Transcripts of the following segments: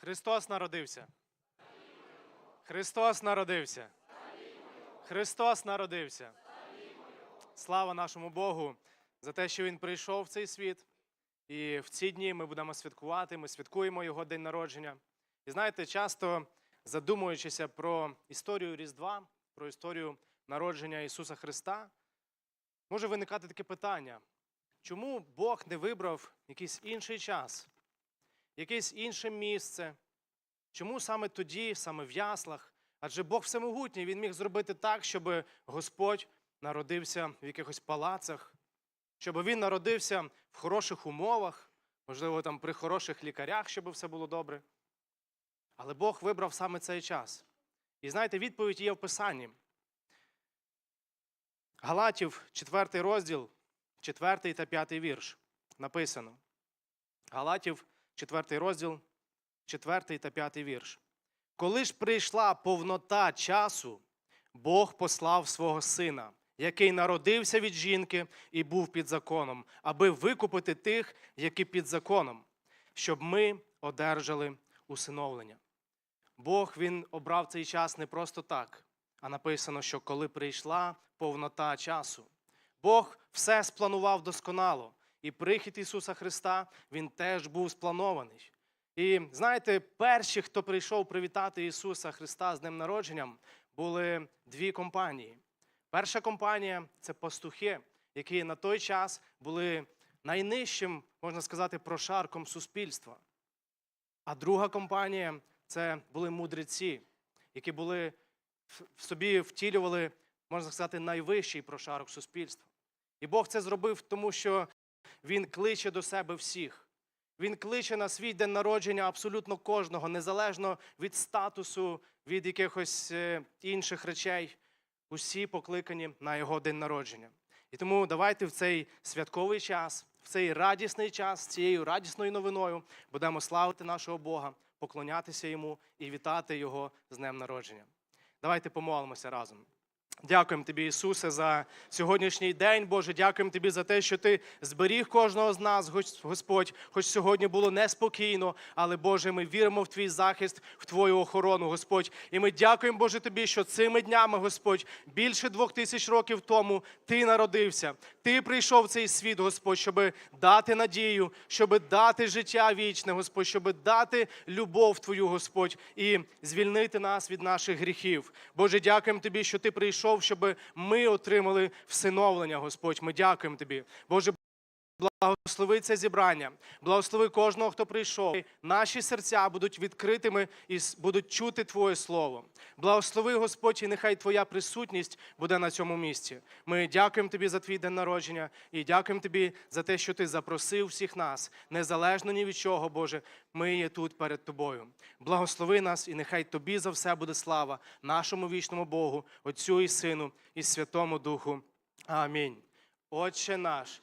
Христос народився. Христос народився. Христос народився. Слава нашому Богу за те, що Він прийшов в цей світ. І в ці дні ми будемо святкувати, ми святкуємо Його день народження. І знаєте, часто задумуючися про історію Різдва, про історію народження Ісуса Христа, може виникати таке питання: чому Бог не вибрав якийсь інший час, якесь інше місце? Чому саме тоді, саме в яслах? Адже Бог всемогутній, Він міг зробити так, щоб Господь народився в якихось палацах, щоб він народився в хороших умовах, можливо, там при хороших лікарях, щоб все було добре. Але Бог вибрав саме цей час. І знаєте, відповідь є в Писанні. Галатів, 4 розділ, 4 та 5 вірш. Написано. Галатів, 4 розділ, 4 та 5 вірш. Коли ж прийшла повнота часу, Бог послав свого сина, який народився від жінки і був під законом, аби викупити тих, які під законом, щоб ми одержали усиновлення. Бог він обрав цей час не просто так, а написано, що коли прийшла повнота часу, Бог все спланував досконало, і прихід Ісуса Христа він теж був спланований. І знаєте, перші, хто прийшов привітати Ісуса Христа з Днем народженням, були дві компанії. Перша компанія це пастухи, які на той час були найнижчим, можна сказати, прошарком суспільства. А друга компанія це були мудреці, які були в- собі втілювали, можна сказати, найвищий прошарок суспільства. І Бог це зробив, тому що Він кличе до себе всіх. Він кличе на свій день народження абсолютно кожного, незалежно від статусу, від якихось е, інших речей. Усі покликані на його день народження. І тому давайте в цей святковий час, в цей радісний час, цією радісною новиною будемо славити нашого Бога, поклонятися йому і вітати Його з днем народження. Давайте помолимося разом. Дякуємо тобі, Ісусе, за сьогоднішній день. Боже, дякуємо тобі за те, що ти зберіг кожного з нас, Господь, хоч сьогодні було неспокійно, але Боже, ми віримо в твій захист, в твою охорону, Господь. І ми дякуємо, Боже, тобі, що цими днями, Господь, більше двох тисяч років тому ти народився. Ти прийшов в цей світ, Господь, щоб дати надію, щоб дати життя вічне, Господь, щоб дати любов Твою, Господь, і звільнити нас від наших гріхів. Боже, дякуємо Тобі, що Ти прийшов, щоб ми отримали всиновлення, Господь. Ми дякуємо Тобі. Боже, Благослови це зібрання, благослови кожного, хто прийшов. Наші серця будуть відкритими і будуть чути Твоє Слово. Благослови, Господь, і нехай Твоя присутність буде на цьому місці. Ми дякуємо Тобі за твій день народження і дякуємо Тобі за те, що Ти запросив всіх нас, незалежно ні від чого, Боже. Ми є тут перед Тобою. Благослови нас, і нехай Тобі за все буде слава, нашому вічному Богу, Отцю і Сину, і Святому Духу. Амінь. Отче наш,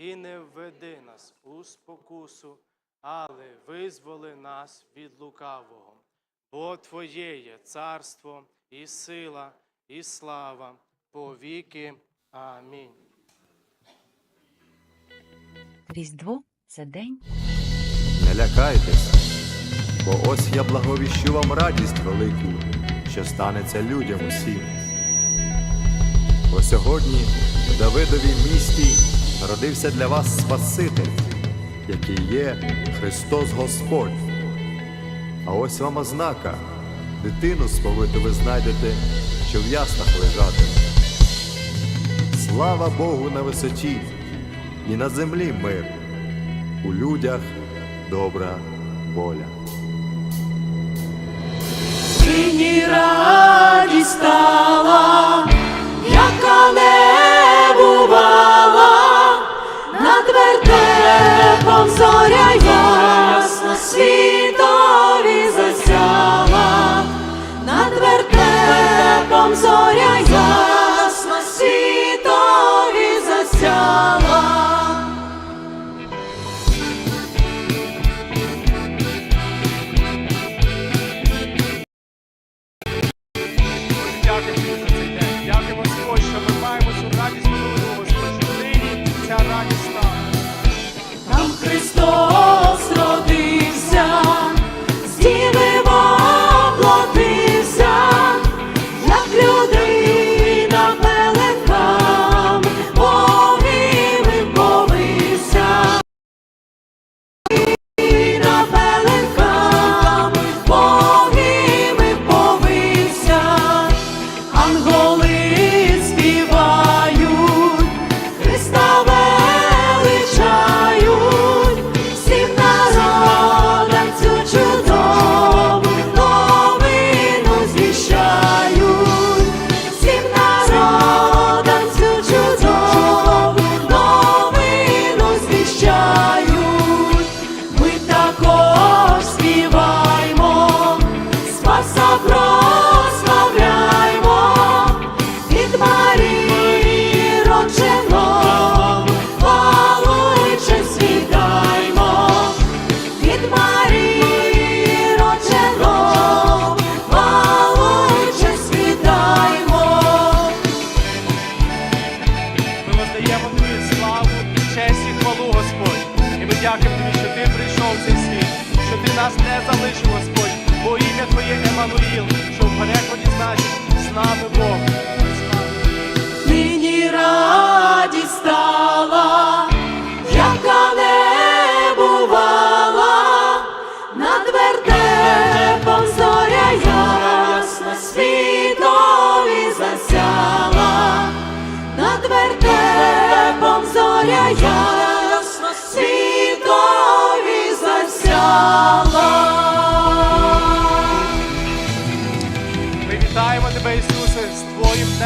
І не введи нас у спокусу, але визволи нас від лукавого. Бо Твоє є царство і сила, і слава повіки. Амінь. Різдво це день, Не лякайтеся, бо ось я благовіщу вам радість велику, що станеться людям усім. Бо сьогодні в Давидовій місті народився для вас Спаситель, який є Христос Господь. А ось вам ознака, дитину сповиту ви знайдете, що в яснах лежатиме. Слава Богу на висоті, і на землі мир, у людях добра воля. Нині радість стала, зоря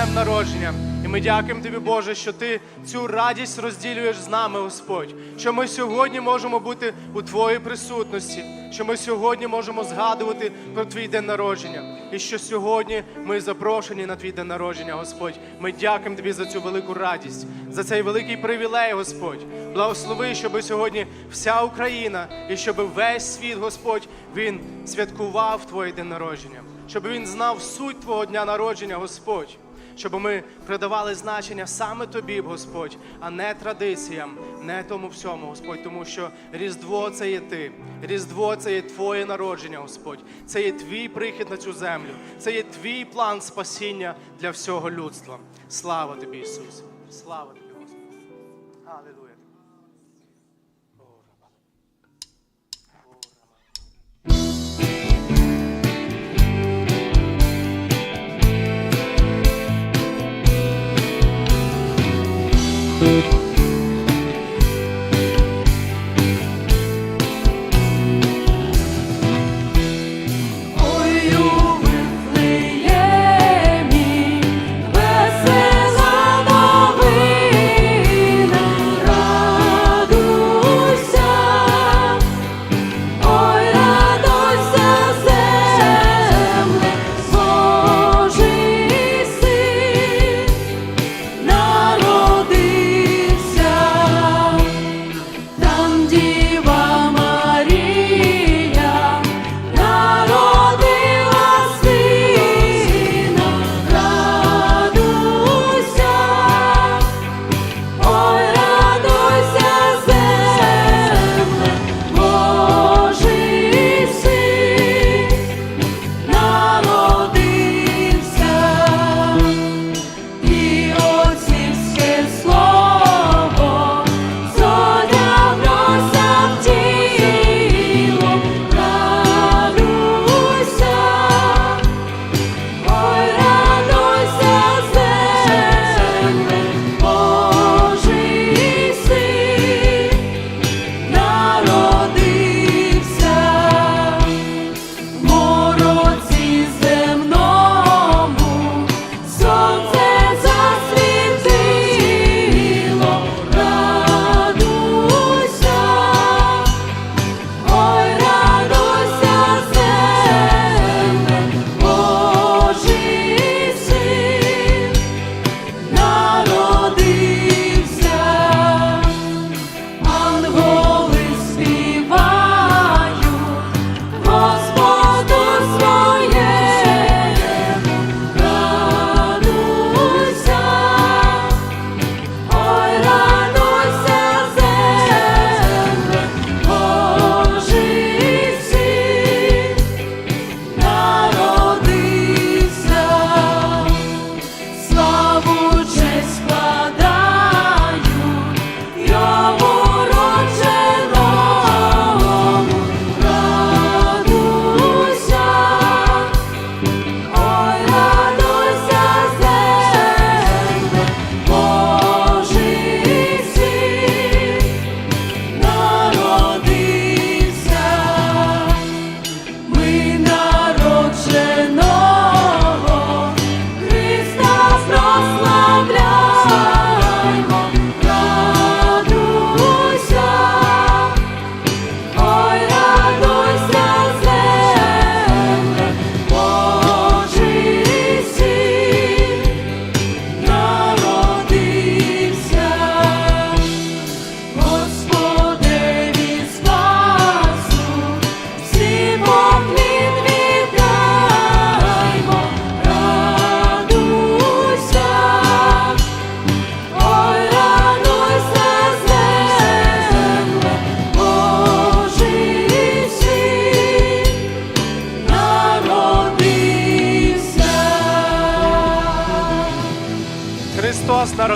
Днем народження. І ми дякуємо тобі, Боже, що ти цю радість розділюєш з нами, Господь. Що ми сьогодні можемо бути у Твоїй присутності, що ми сьогодні можемо згадувати про твій день народження. І що сьогодні ми запрошені на твій день народження, Господь. Ми дякуємо тобі за цю велику радість, за цей великий привілей, Господь. Благослови, щоб сьогодні вся Україна і щоб весь світ, Господь, він святкував Твоє день народження щоб він знав суть Твого дня народження, Господь. Щоб ми придавали значення саме тобі, Господь, а не традиціям, не тому всьому, Господь, тому що Різдво це є ти. Різдво це є Твоє народження, Господь. Це є твій прихід на цю землю. Це є твій план спасіння для всього людства. Слава тобі, Ісус! Слава тобі, Господь! Аллилуйя!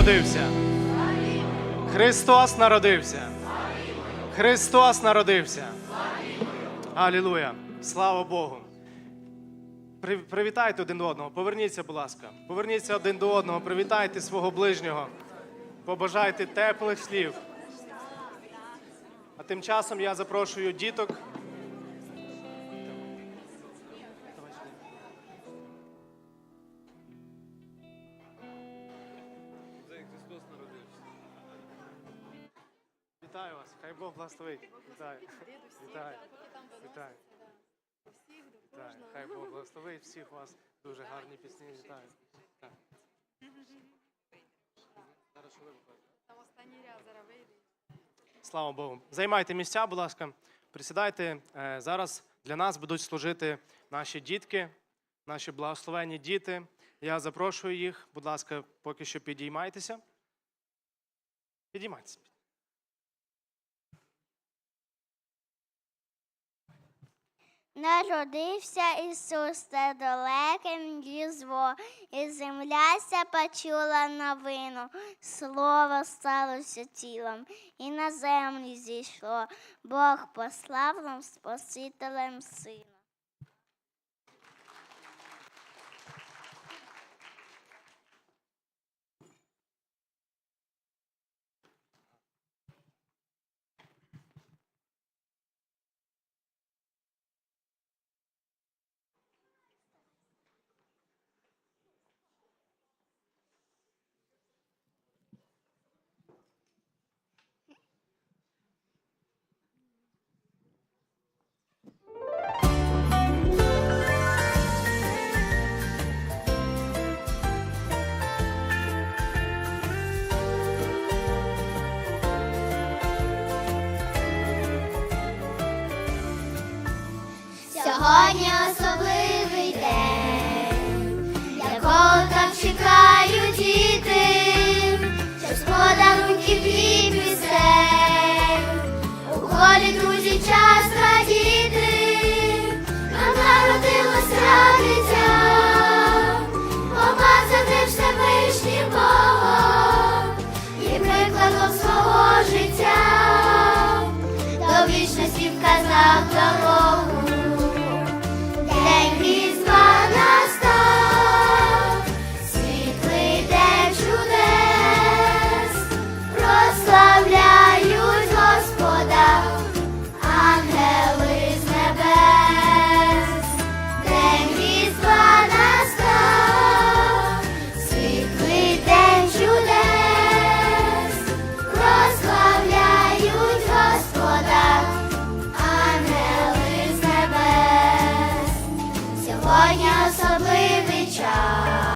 Народився. Христос народився. Христос народився. Алілуя. Слава Богу. Привітайте один до одного. Поверніться, будь ласка. Поверніться один до одного. Привітайте свого ближнього. Побажайте теплих слів. А тим часом я запрошую діток. Благословить. Вітаю. Вітаю. Вітаю. Вітаю. Хай Бог благословить всіх вас. Дуже гарні пісні. Вітаю. Так. Зараз що ви викладете? Слава Богу. Займайте місця, будь ласка. Присідайте. Е, Зараз для нас будуть служити наші дітки, наші благословенні діти. Я запрошую їх. Будь ласка, поки що підіймайтеся. Підіймайтеся. Народився Ісус та далеким дізво, і земля ся почула новину. Слово сталося тілом, і на землю зійшло. Бог послав нам Спасителем сина. Сьогодні особливий день, якого так чекають діти, щоб з подарунків і пісень у колі друзі час радіти, нам народилося дитя, помазати Всевишнім Богом. І прикладом свого життя. До вічності вказав дорогу.